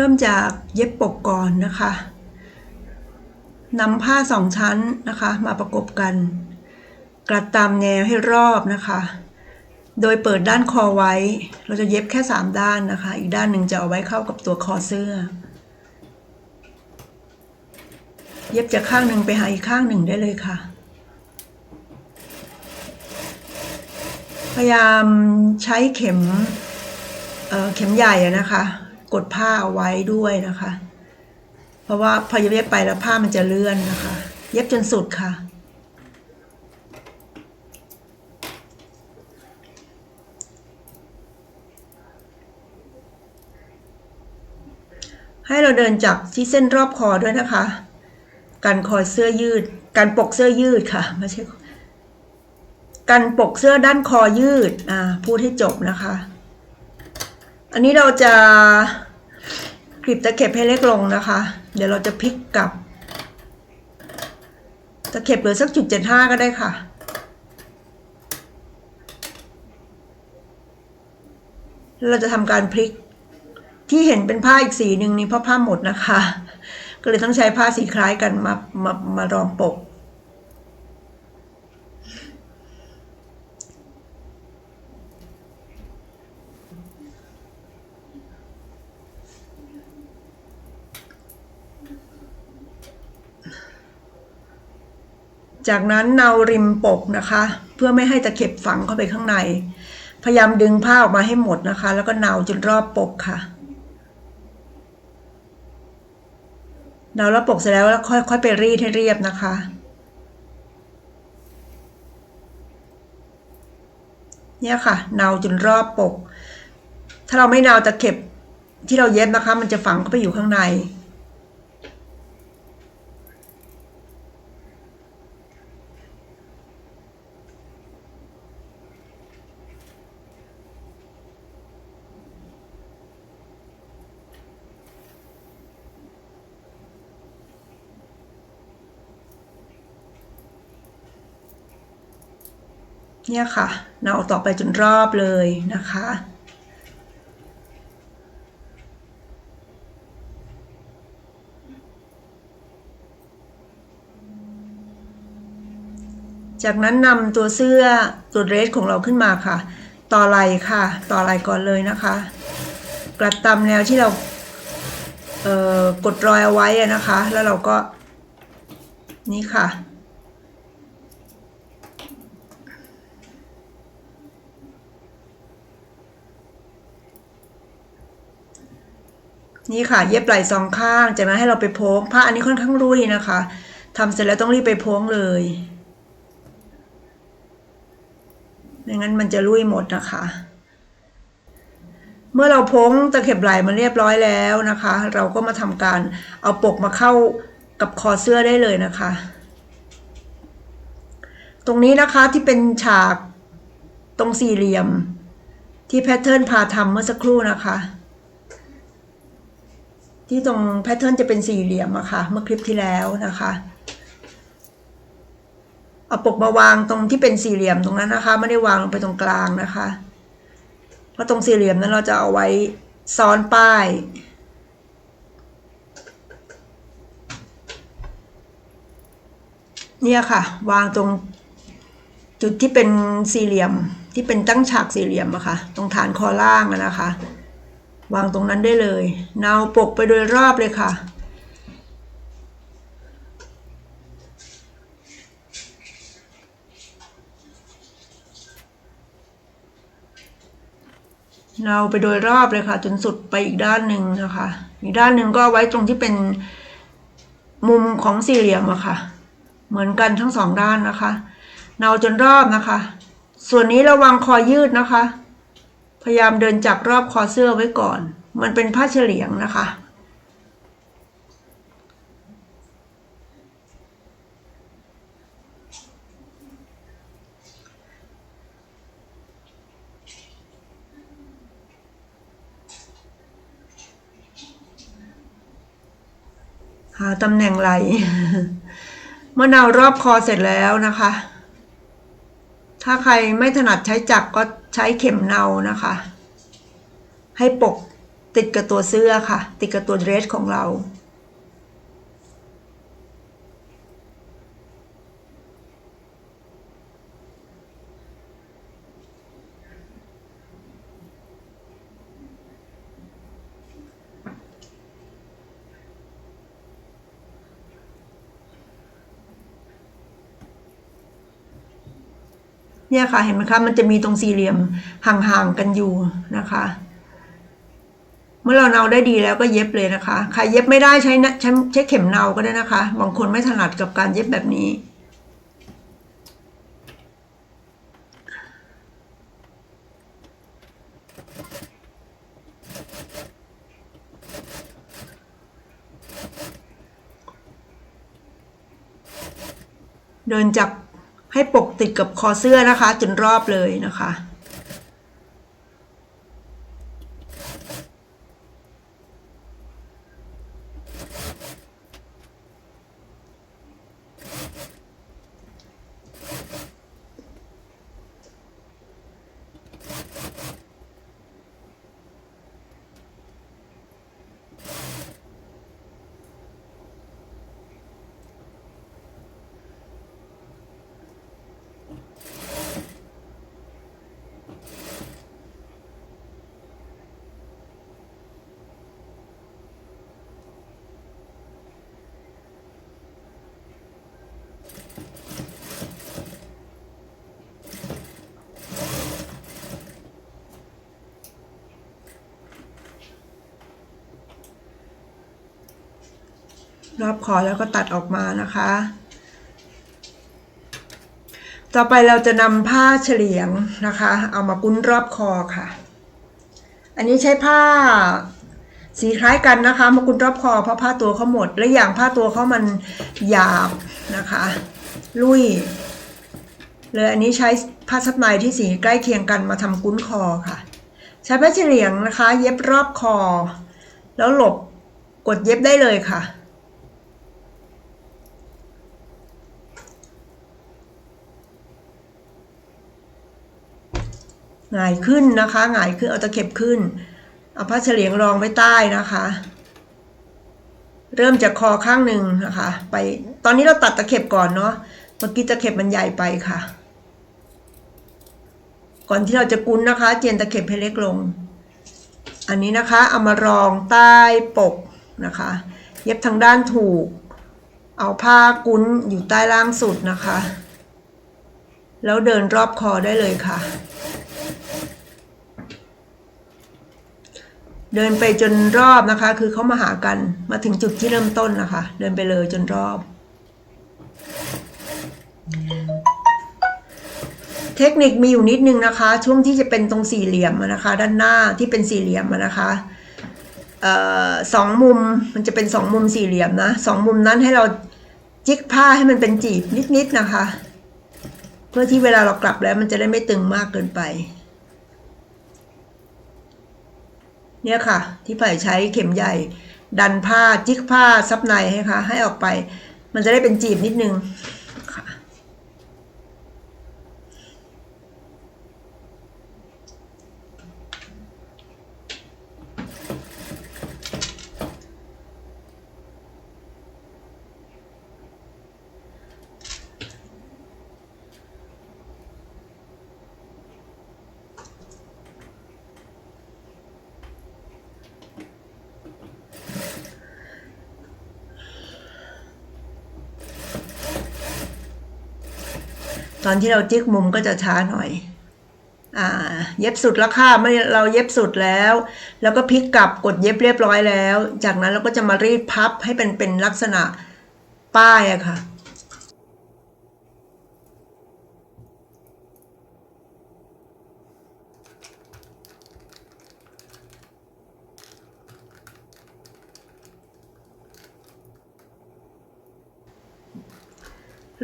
เริ่มจากเย็บปกก่อนนะคะนำผ้าสองชั้นนะคะมาประกบกัน กลัดตามแนวให้รอบนะคะ โดยเปิดด้านคอไว้ เราจะเย็บแค่ 3 ด้านนะคะ อีกด้านหนึ่งจะเอาไว้เข้ากับตัวคอเสื้อ เย็บจากข้างหนึ่งไปหาอีกข้างหนึ่งได้เลยค่ะ พยายามใช้เข็มเเข็มใหญ่นะคะ กดผ้าเอาไว้ด้วยนะคะ เพราะว่าพอเย็บไปแล้วผ้ามันจะเลื่อนนะคะ เย็บจนสุดค่ะ ให้เราเดินจับที่เส้นรอบคอด้วยนะคะกันคอเสื้อยืดกันปกเสื้อยืดค่ะไม่ใช่กันปกเสื้อด้านคอยืด อ่า พูดให้จบนะคะ อันนี้เราจะกรีบตะเข็บให้เล็กลงนะคะ เดี๋ยวเราจะพลิกกลับ ตะเข็บเหลือสักจุดเจ็ดห้าก็ได้ค่ะเราจะทำการพลิกที่เห็นเป็นผ้าอีกสีหนึ่งนี่เพราะผ้าหมดนะคะ ก็เลยต้องใช้ผ้าสีคล้ายกันมามามารองปก จากนั้นเนาริมปกนะคะ เพื่อไม่ให้ตะเข็บฝังเข้าไปข้างใน พยายามดึงผ้าออกมาให้หมดนะคะ แล้วก็เนาจนรอบปกค่ะเนาแล้วปกเสร็จแล้วแล้วค่อยค่อยไปรีดให้เรียบนะคะ เนี่ยค่ะเนาจนรอบปก ถ้าเราไม่เนาตะเข็บที่เราเย็บนะคะ มันจะฝังเข้าไปอยู่ข้างใน เนี่ยค่ะเนาต่อไปจนรอบเลยนะคะ จากนั้นนำตัวเสื้อตัวเดรสของเราขึ้นมาค่ะ ต่อไหล่ค่ะ ต่อไหล่ก่อนเลยนะคะ กลัดตามแนวที่เราเกดรอยเอาไว้นะคะ แล้วเราก็นี่ค่ะ นี่ค่ะ เย็บไหล่สองข้างจากนั้นให้เราไปโพกผ้าอันนี้ค่อนข้างรุ่ยนะคะทำเสร็จแล้วต้องรีบไปโพ้งเลยไม่งั้นมันจะรุ่ยหมดนะคะ เมื่อเราโพ้งตะเข็บไหล่มาเรียบร้อยแล้วนะคะ เราก็มาทำการเอาปกมาเข้ากับคอเสื้อได้เลยนะคะ ตรงนี้นะคะที่เป็นฉากตรงสี่เหลี่ยม ที่แพทเทิร์นพาทำเมื่อสักครู่นะคะ ที่ตรงแพทเทิร์นจะเป็นสี่เหลี่ยมอะค่ะ เมื่อคลิปที่แล้วนะคะ เอาปกมาวางตรงที่เป็นสี่เหลี่ยมตรงนั้นนะคะ ไม่ได้วางลงไปตรงกลางนะคะ เพราะตรงสี่เหลี่ยมนั้นเราจะเอาไว้ซ้อนป้ายเนี่ยค่ะ วางตรงจุดที่เป็นสี่เหลี่ยมที่เป็นตั้งฉากสี่เหลี่ยมอะค่ะ ตรงฐานคอล่างนะคะ วางตรงนั้นได้เลยเนาปกไปโดยรอบเลยค่ะ เนาไปโดยรอบเลยค่ะ จนสุดไปอีกด้านหนึ่งนะคะ อีกด้านหนึ่งก็ไว้ตรงที่เป็นมุมของสี่เหลี่ยมอะค่ะ เหมือนกันทั้งสองด้านนะคะ เนาจนรอบนะคะ ส่วนนี้ระวังคอยืดนะคะ พยายามเดินจับรอบคอเสื้อไว้ก่อน มันเป็นผ้าเฉลียงนะคะ หาตำแหน่งไหลเมื่อนาวรอบคอเสร็จแล้วนะคะ ถ้าใครไม่ถนัดใช้จักรก็ใช้เข็มเนานะคะ ให้ปกติดกับตัวเสื้อค่ะ ติดกับตัวเดรสของเรา เนี่ยค่ะเห็นไหมคะมันจะมีตรงสี่เหลี่ยมห่างๆกันอยู่นะคะ เมื่อเราเนาได้ดีแล้วก็เย็บเลยนะคะใครเย็บไม่ได้ใช้นะใช้ใช้เข็มเนาก็ได้นะคะบางคนไม่ถนัดกับการเย็บแบบนี้เดินจับ ให้ปกติดกับคอเสื้อนะคะ จนรอบเลยนะคะ รอบคอแล้วก็ตัดออกมานะคะ ต่อไปเราจะนำผ้าเฉลียงนะคะ เอามากุ้นรอบคอค่ะ อันนี้ใช้ผ้าสีคล้ายกันนะคะมากุ้นรอบคอเพราะผ้าตัวเขาหมด และอย่างผ้าตัวเขามันหยาบนะคะ ลุยเลยอันนี้ใช้ผ้าซับในที่สีใกล้เคียงกันมาทำกุ้นคอค่ะ ใช้ผ้าเฉลียงนะคะ เย็บรอบคอ แล้วหลบกดเย็บได้เลยค่ะ หงายขึ้นนะคะหงายขึ้นเอาตะเข็บขึ้น เอาผ้าเฉลียงรองไว้ใต้นะคะ เริ่มจากคอข้างหนึ่งนะคะ ไปตอนนี้เราตัดตะเข็บก่อนเนาะเมื่อกี้ตะเข็บมันใหญ่ไปค่ะ ก่อนที่เราจะกุ้นนะคะ เจียนตะเข็บให้เล็กลง อันนี้นะคะเอามารองใต้ปกนะคะ เย็บทางด้านถูก เอาผ้ากุ้นอยู่ใต้ล่างสุดนะคะ แล้วเดินรอบคอได้เลยค่ะ เดินไปจนรอบนะคะ คือเขามาหากันมาถึงจุดที่เริ่มต้นนะคะ เดินไปเลยจนรอบ เทคนิคมีอยู่นิดนึงนะคะ ช่วงที่จะเป็นตรงสี่เหลี่ยมนะคะ ด้านหน้าที่เป็นสี่เหลี่ยมนะคะออสองมุมมันจะเป็นสองมุมสี่เหลี่ยมนะสองมุมนั้นให้เราจิกผ้าให้มันเป็นจีบนิดๆนะคะ เพื่อที่เวลาเรากลับแล้วมันจะได้ไม่ตึงมากเกินไป เนี่ยค่ะ ที่ไผ่ใช้เข็มใหญ่ ดันผ้าจิกผ้าซับในให้ค่ะ ให้ออกไป มันจะได้เป็นจีบนิดนึง อนที่เราจิกมุมก็จะช้าหน่อย อ่า เย็บสุดแล้วค่ะไม่เราเย็บสุดแล้ว แล้วก็พลิกกลับกดเย็บเรียบร้อยแล้ว จากนั้นเราก็จะมารีดพับให้เป็นเป็นลักษณะป้ายอะค่ะ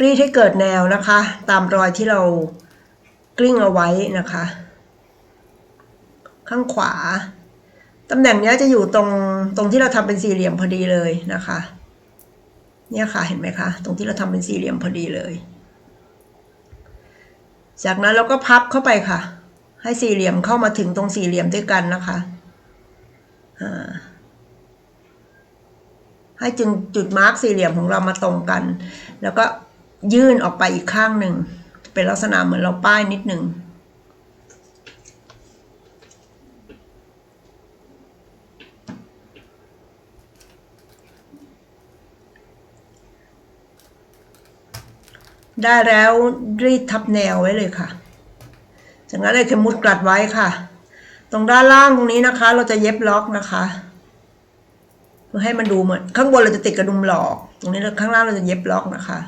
รีดให้เกิดแนวนะคะ ตามรอยที่เรากลิ้งเอาไว้นะคะ ข้างขวาตำแหน่งนี้จะอยู่ตรงตรงที่เราทำเป็นสี่เหลี่ยมพอดีเลยนะคะ เนี่ยค่ะเห็นไหมคะ ตรงที่เราทำเป็นสี่เหลี่ยมพอดีเลย จากนั้นเราก็พับเข้าไปค่ะ ให้สี่เหลี่ยมเข้ามาถึงตรงสี่เหลี่ยมด้วยกันนะคะให้จุดจุดมาร์กสี่เหลี่ยมของเรามาตรงกัน แล้วก็ ยื่นออกไปอีกข้างหนึ่ง เป็นลักษณะเหมือนเราป้ายนิดหนึ่งได้แล้วรีดทับแนวไว้เลยค่ะ จากนั้นเลยเข็มมุดกลัดไว้ค่ะ ตรงด้านล่างตรงนี้นะคะ เราจะเย็บล็อกนะคะเพื่อให้มันดูเหมือนข้างบนเราจะติดกระดุมหลอก ตรงนี้ข้างล่างเราจะเย็บล็อกนะคะ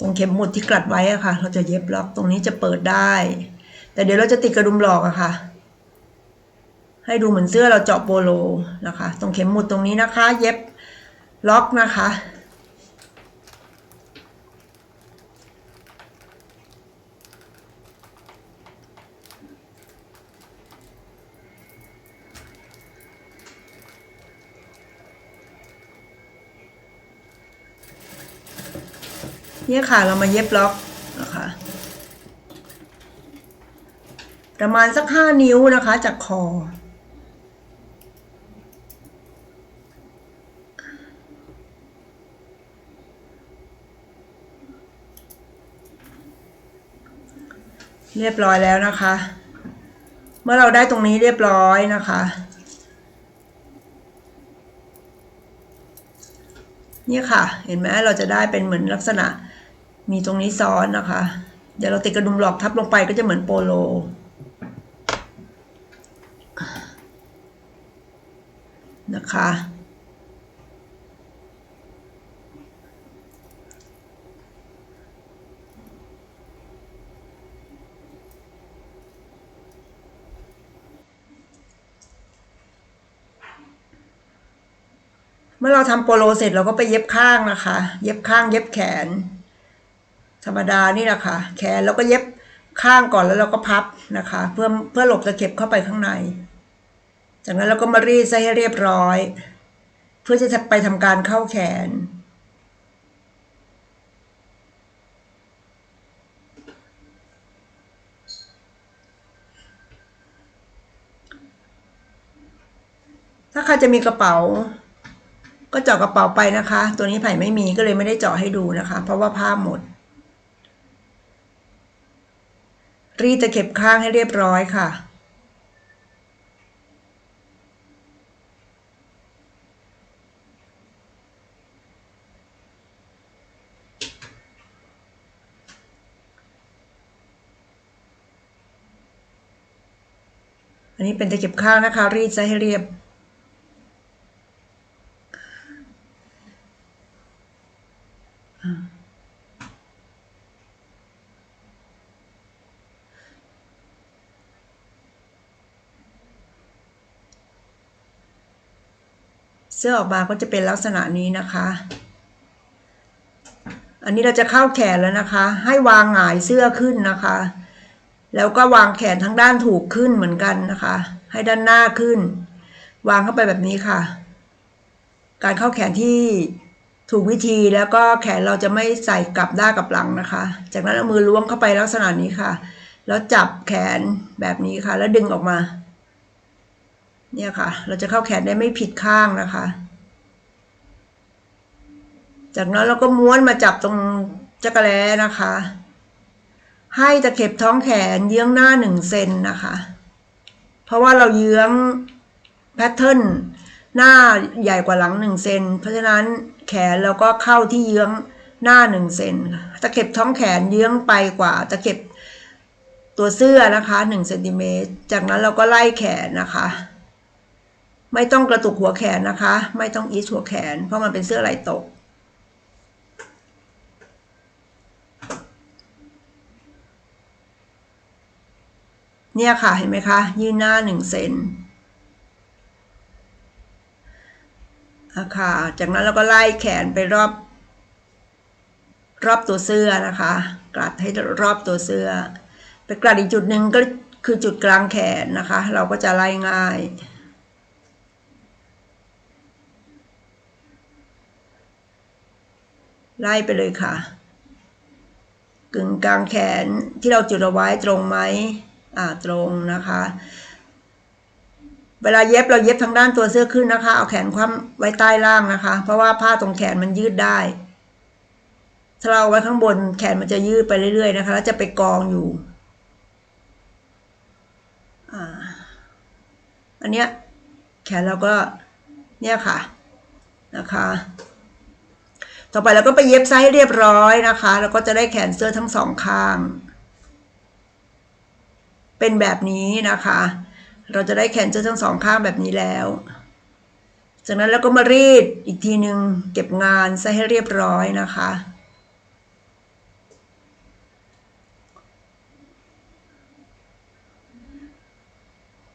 ตรงเข็มหมุดที่กลัดไว้อะค่ะ เราจะเย็บล็อกตรงนี้จะเปิดได้ แต่เดี๋ยวเราจะติดกระดุมหลอกอะค่ะ ให้ดูเหมือนเสื้อเราเจาะโปโลนะคะ ตรงเข็มหมุดตรงนี้นะคะ เย็บล็อกนะคะ เนี่ยค่ะเรามาเย็บล็อกนะคะประมาณสักห้านิ้วนะคะ จากคอ เรียบร้อยแล้วนะคะ เมื่อเราได้ตรงนี้เรียบร้อยนะคะเนี่ยค่ะ เห็นไหมเราจะได้เป็นเหมือนลักษณะ มีตรงนี้ซ้อนนะคะ เดี๋ยวเราติดกระดุมหลอกทับลงไปก็จะเหมือนโปโล นะคะ เมื่อเราทำโปโลเสร็จเราก็ไปเย็บข้างนะคะ เย็บข้างเย็บแขน ธรรมดานี่แหละค่ะแขนเราก็เย็บข้างก่อนแล้วเราก็พับนะคะ เพื่อเพื่อหลบตะเข็บเข้าไปข้างใน จากนั้นเราก็มารีดซะให้เรียบร้อย เพื่อจะไปทำการเข้าแขน ถ้าใครจะมีกระเป๋า ก็เจาะกระเป๋าไปนะคะ ตัวนี้ไผ่ไม่มีก็เลยไม่ได้เจาะให้ดูนะคะ เพราะว่าผ้าหมด รีดตะเข็บข้างให้เรียบร้อยค่ะ อันนี้เป็นตะเข็บข้างนะคะ รีดซะให้เรียบ สื้อออกมาก็จะเป็นลักษณะนี้นะคะ อันนี้เราจะเข้าแขนแล้วนะคะ ให้วางหงายเสื้อขึ้นนะคะ แล้วก็วางแขนทั้งด้านถูกขึ้นเหมือนกันนะคะ ให้ด้านหน้าขึ้น วางเข้าไปแบบนี้ค่ะ การเข้าแขนที่ถูกวิธีแล้วก็แขนเราจะไม่ใส่กลับด้านกับหลังนะคะ จากนั้นเอามือล้วงเข้าไปลักษณะนี้ค่ะ แล้วจับแขนแบบนี้ค่ะ แล้วดึงออกมา เนี่ยค่ะ เราจะเข้าแขนได้ไม่ผิดข้างนะคะ จากนั้นเราก็ม้วนมาจับตรงจักรแล้นะคะ ให้ตะเข็บท้องแขนเยื้องหน้าหนึ่งเซนนะคะ เพราะว่าเราเยื้องแพทเทิร์นหน้าใหญ่กว่าหลังหนึ่งเซน เพราะฉะนั้นแขนเราก็เข้าที่เยื้องหน้าหนึ่งเซนตะเข็บท้องแขนเยื้องไปกว่าตะเข็บตัวเสื้อนะคะหนึ่งเซนติเมตร จากนั้นเราก็ไล่แขนนะคะ ไม่ต้องกระตุกหัวแขนนะคะ ไม่ต้องอีสหัวแขน เพราะมันเป็นเสื้อลายตก เนี่ยค่ะเห็นไหมคะยืนหน้าหนึ่งเซนอะค่ะ จากนั้นเราก็ไล่แขนไปรอบ รอบตัวเสื้อนะคะ กลัดให้รอบตัวเสื้อ ไปกลัดอีกจุดหนึ่งก็คือจุดกลางแขนนะคะ เราก็จะไล่ง่าย ไล่ไปเลยค่ะ กึ่งกลางแขนที่เราจุดเอาไว้ตรงไหมอ่าตรงนะคะ เวลาเย็บเราเย็บทางด้านตัวเสื้อขึ้นนะคะ เอาแขนคว่ำไว้ใต้ล่างนะคะ เพราะว่าผ้าตรงแขนมันยืดได้ถ้าเราไว้ข้างบนแขนมันจะยืดไปเรื่อยๆนะคะ แล้วจะไปกองอยู่อ่าอันเนี้ยแขนเราก็เนี่ยค่ะนะคะ ต่อไปเราก็ไปเย็บไซส์เรียบร้อยนะคะ แล้วก็จะได้แขนเสื้อทั้งสองข้าง เป็นแบบนี้นะคะ เราจะได้แขนเสื้อทั้งสองข้างแบบนี้แล้ว จากนั้นเราก็มารีดอีกทีหนึ่งเก็บงานใส่ให้เรียบร้อยนะคะ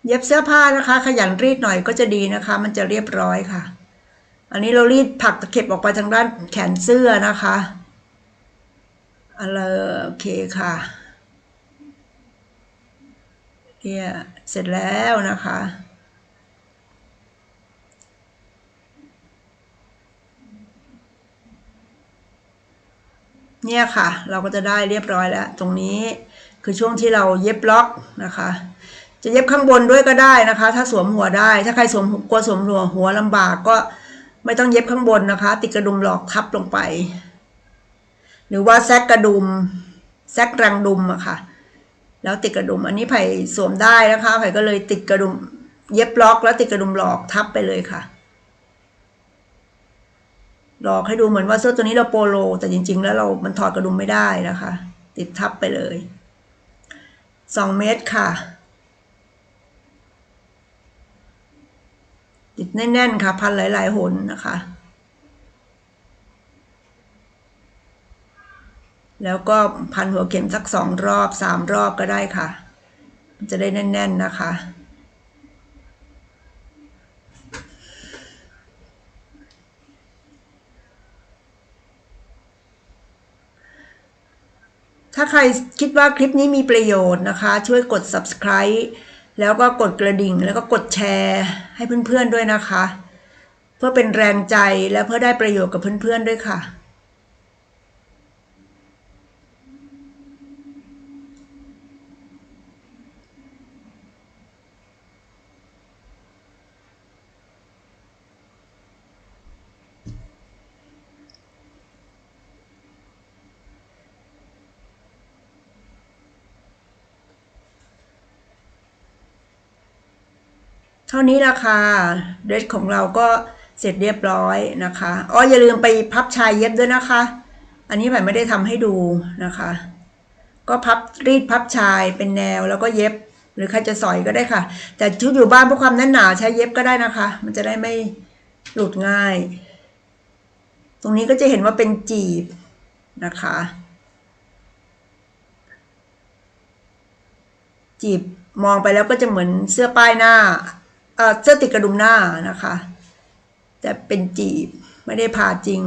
เย็บเสื้อผ้านะคะ ขยันรีดหน่อยก็จะดีนะคะ มันจะเรียบร้อยค่ะ อันนี้เรารีดผักตะเข็บออกไปทางด้านแขนเสื้อนะคะอะไรโอเคค่ะเนี่ยเสร็จแล้วนะคะเนี่ยค่ะ เราก็จะได้เรียบร้อยแล้ว ตรงนี้คือช่วงที่เราเย็บล็อกนะคะ จะเย็บข้างบนด้วยก็ได้นะคะ ถ้าสวมหัวได้ ถ้าใครสวมกลัวสวมหัวหัวลำบากก็ ไม่ต้องเย็บข้างบนนะคะ ติดกระดุมหลอกทับลงไป หรือว่าแซกกระดุมแซกรังดุมอะค่ะ แล้วติดกระดุมอันนี้ไผ่สวมได้นะคะไผ่ก็เลยติดกระดุม เย็บล็อกแล้วติดกระดุมหลอกทับไปเลยค่ะหลอกให้ดูเหมือนว่าเสื้อตัวนี้เราโปโล แต่จริง ๆ แล้วเรา มันถอดกระดุมไม่ได้นะคะ ติดทับไปเลยสองเมตรค่ะ ติดแน่นๆค่ะ พันหลายๆหนนะคะ แล้วก็พันหัวเข็มสักสองรอบสามรอบก็ได้ค่ะ จะได้แน่น ๆนะคะถ้าใครคิดว่าคลิปนี้มีประโยชน์นะคะ ช่วยกด subscribe แล้วก็กดกระดิ่งแล้วก็กดแชร์ให้เพื่อนๆด้วยนะคะ เพื่อเป็นแรงใจและเพื่อได้ประโยชน์กับเพื่อนๆด้วยค่ะ เท่านี้ละค่ะเดรสของเราก็เสร็จเรียบร้อยนะคะอ๋ออย่าลืมไปพับชายเย็บด้วยนะคะ อันนี้ผ่ไม่ได้ทำให้ดูนะคะ ก็พับรีดพับชายเป็นแนวแล้วก็เย็บ หรือใครจะสอยก็ได้ค่ะ แต่ชุดอยู่บ้านเพื่อความแน่นหนาใช้เย็บก็ได้นะคะ มันจะได้ไม่หลุดง่าย ตรงนี้ก็จะเห็นว่าเป็นจีบนะคะ จีบมองไปแล้วก็จะเหมือนเสื้อป้ายหน้า เสื้อติดกระดุมหน้านะคะ แต่เป็นจีบไม่ได้ผ่าจริง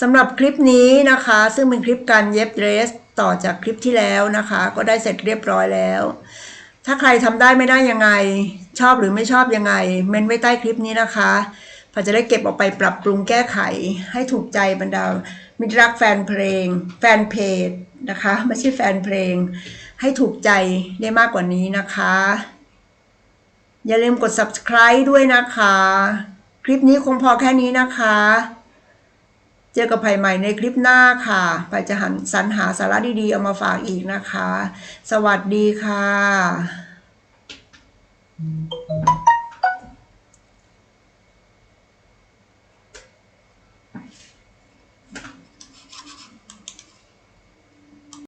สำหรับคลิปนี้นะคะ ซึ่งเป็นคลิปการเย็บเดรสต่อจากคลิปที่แล้วนะคะ ก็ได้เสร็จเรียบร้อยแล้ว ถ้าใครทำได้ไม่ได้ยังไง ชอบหรือไม่ชอบยังไง เมนไว้ใต้คลิปนี้นะคะพอจะได้เก็บออกไปปรับปรุงแก้ไข ให้ถูกใจบรรดามิตรรักแฟนเพลง แฟนเพจนะคะไม่ใช่แฟนเพลง ให้ถูกใจได้มากกว่านี้นะคะ อย่าลืมกด subscribe ด้วยนะคะ คลิปนี้คงพอแค่นี้นะคะ เจอกับไผ่ใหม่ในคลิปหน้าค่ะไผ่จะหันสรรหาสาระดีๆ เอามาฝากอีกนะคะ สวัสดีค่ะ